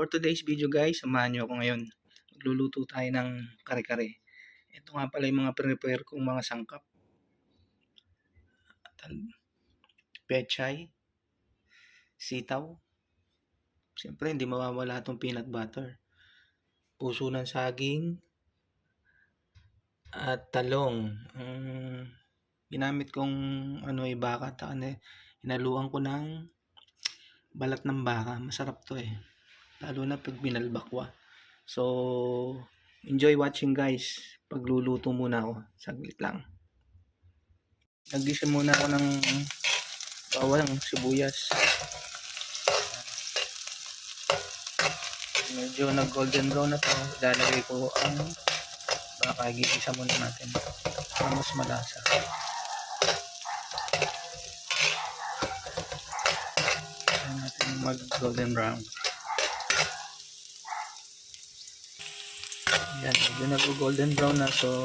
for today's video guys, samahan nyo ako ngayon. Magluluto tayo ng kare-kare. Ito nga pala yung mga prepare kong mga sangkap. Pechay, sitaw. Siyempre, hindi mawawala itong peanut butter. Puso ng saging, at talong. Ang ginamit kong ano ay baka, ta- ano, eh, hinaluan ko ng balat ng baka. Masarap to eh. Lalo na pag binalbakwa. So, enjoy watching guys. Pagluluto muna ako. Saglit lang. Nagisa muna ako ng bawang sibuyas. Medyo nag golden brown na to. Lalagay ko ang baka gigisa muna natin. Para mas malasa. Ayan natin mag golden brown. Yan, medyo nag-golden brown na so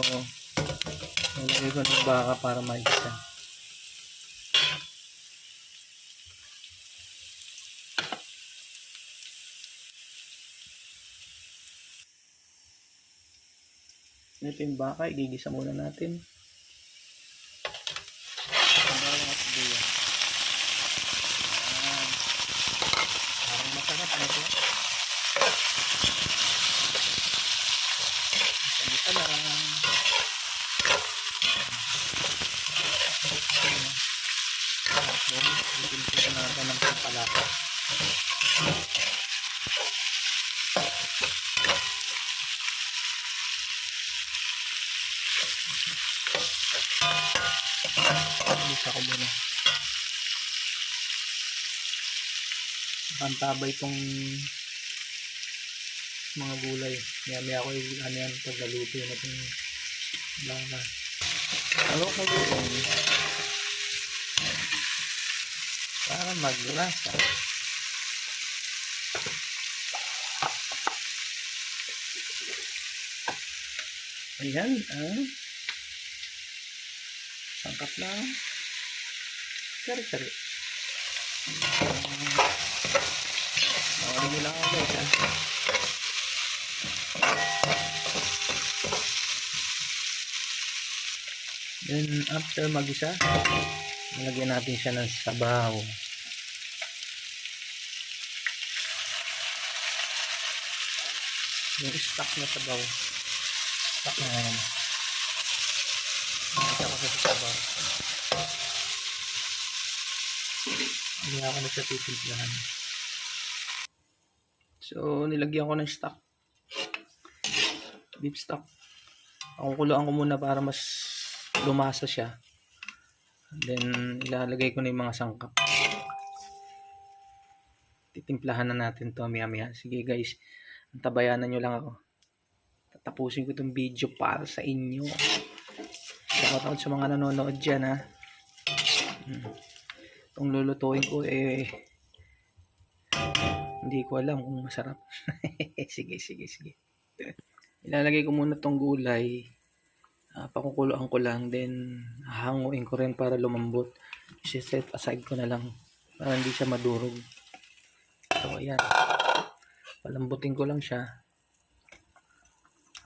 nilagay ko ng baka para maisa. Ito yung baka, igigisa muna natin. Ang bawang at sibuyas. Ayan. Parang masarap na ito. Isa lang. Tapos, itinitipan natin ng pampalasa. Isa ko muna. Pantabay itong mga gulay. Maya-maya ako yung ano yan paglaluto yun natin baka. Ano ko? Para maglasa. Ayan, ah. Sangkap lang. Kari-kari. Nawala nyo lang guys, ah. Then, after mag-isa, nalagyan natin siya ng sabaw. Yung stock na sabaw. Stock na yan. Nakita ko sa sabaw. Hindi ako na siya titimplahan. So, nilagyan ko ng stock. Beef stock. Kuluan ko muna para mas lumasa siya. Then, ilalagay ko na yung mga sangkap. Titimplahan na natin to maya maya. Sige guys, antabayanan nyo lang ako. Tatapusin ko itong video para sa inyo. Shoutout sa mga nanonood dyan ha. Hmm. Itong lulutuin ko eh, hindi ko alam kung masarap. sige, sige, sige. Ilalagay ko muna tong gulay uh, pakukuluan ko lang then hanguin ko rin para lumambot set aside ko na lang para hindi siya madurog so ayan palambutin ko lang siya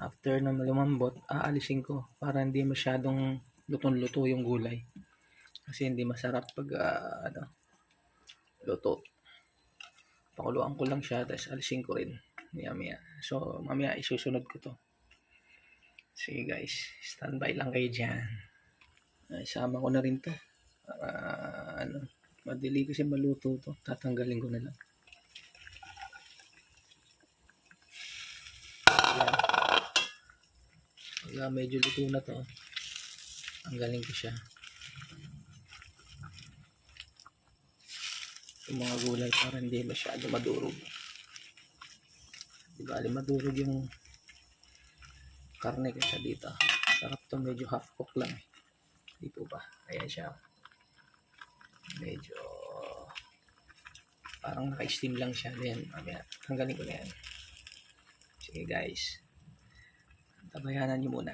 after na lumambot aalisin ko para hindi masyadong lutong-luto yung gulay kasi hindi masarap pag uh, ano luto pakuluan ko lang siya tapos alisin ko rin maya maya so mamaya isusunod ko to Sige guys, standby lang kayo dyan. Ay, ko na rin to. Para, ano, madali kasi maluto to. Tatanggalin ko na lang. Ayan. Wala, medyo luto na to. Tanggalin ko siya. Yung mga gulay para hindi masyado madurog. Di ba, madurog yung karne kaysa dito. Sarap to medyo half cook lang. Di po ba? Ayan siya. Medyo parang naka-steam lang siya. Then, mamaya, tanggalin ko na yan. Sige guys. Tabayanan nyo muna.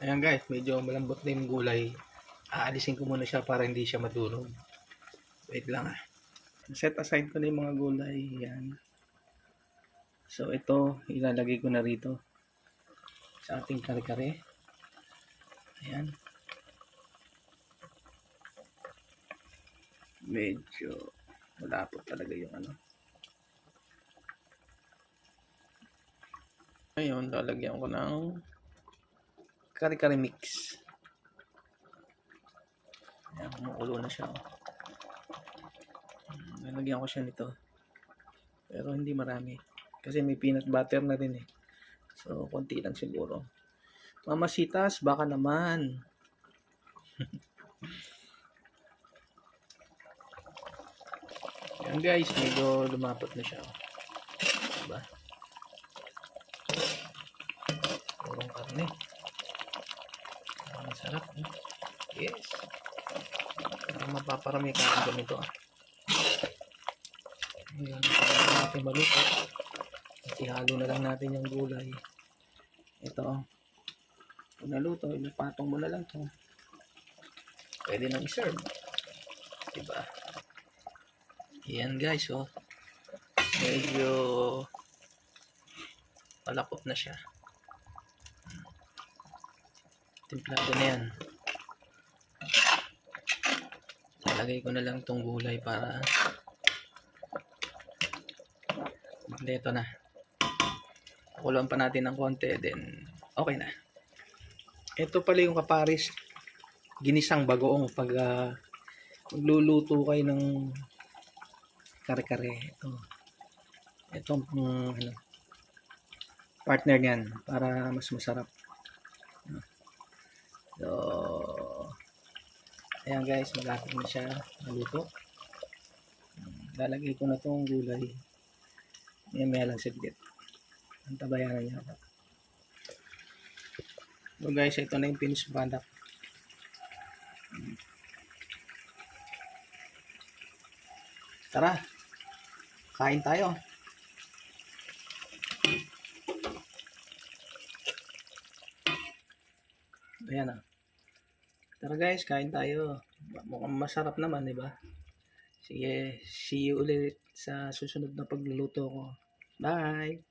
Ayan guys, medyo malambot na yung gulay. Aalisin ko muna siya para hindi siya madurog. Wait lang ah. Set aside ko na yung mga gulay. Yan. So, ito, ilalagay ko na rito sa ating kare-kare. Ayan. Medyo malapot talaga yung ano. Ngayon, lalagyan ko ng kare-kare mix. Ayan, kumukulo na siya. Oh. Hmm, Lalagyan ko siya nito. Pero hindi marami. Kasi may peanut butter na rin eh. So, konti lang siguro. Mamasitas, baka naman. Yan guys, medyo lumapot na siya. oh. Diba? Purong karne. Ang sarap. Eh. Yes. Parang mapaparami ka ang ganito ah. Ayan, natin maluto. At ihalo na lang natin yung gulay. Ito. oh. Pag naluto, ilapatong mo na lang to. Pwede nang i-serve. Diba? Yan guys, oh. Medyo palakot na siya. Timplado na yan. Lalagay ko na lang tong gulay para kompleto na. Kuluan pa natin ng konti, then okay na. Ito pala yung kaparis ginisang bagoong pag ah, magluluto kayo ng kare-kare. Ito. Ito ang ano, partner niyan para mas masarap. Ayan guys, malapit na siya maluto. Lalagay ko na tong gulay. May may lang saglit. Ang tabayanan niya ako. So guys, ito na yung finished product. Tara, kain tayo. Ayan na. Tara guys, kain tayo. Mukhang masarap naman, di ba? Sige, see you ulit sa susunod na pagluluto ko. Bye!